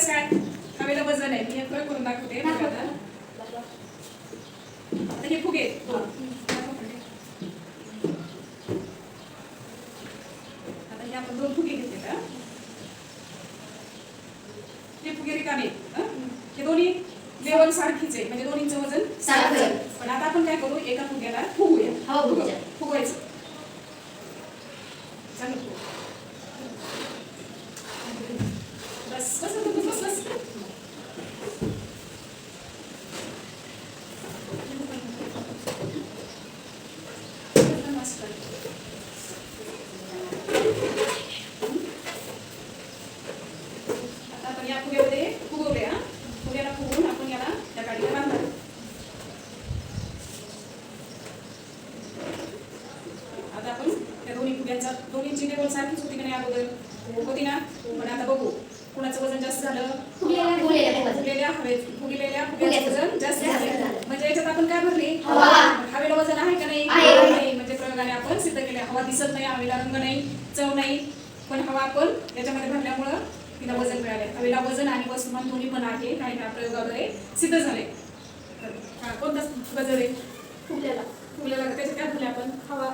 माहितच काय हवेला वजन आहे मी एक प्रयोग करून दाखवते आता. हे फुगे. आता हे आपण दोन फुगे घेतले का हे फुगे रिकामे हं? दोन्ही लेवल सारखीच आहे म्हणजे दोन्हीचं वजन सारखं आहे. पण आता आपण काय करू एका फुग्याला फुगूया हो. फुगवायचं चांगलं. आपण या फुग्यामध्ये फुगवले हा? फुग्याला फुगवून आपण याला त्या गाडीला बांधणार. आता आपण त्या दोन्ही फुग्यांचा दोन्हीची लेवल सारखीच होती की नाही अगोदर? होती ना? पण आता बघू. कुणाचं वजन जास्त झालं? फुगलेल्या हवेत फुगलेल्या फुग्याचं वजन जास्त झालं. म्हणजे याच्यात आपण काय भरली हवा. हवेला वजन आहे का. नाही? म्हणजे प्रयोगाने आपण सिद्ध केले हवा दिसत नाही हवेला रंग नाही चव नाही. पण हवा आपण याच्यामध्ये भरल्यामुळं तिला वजन मिळाले हवेला वजन आणि वस्तुमान दोन्ही पण आहे. काही ह्या प्रयोगाद्वारे सिद्ध झाले. कोणता गजर आहे? फुगल्याला फुगल्याला त्याच्यात काय भरले आपण हवा.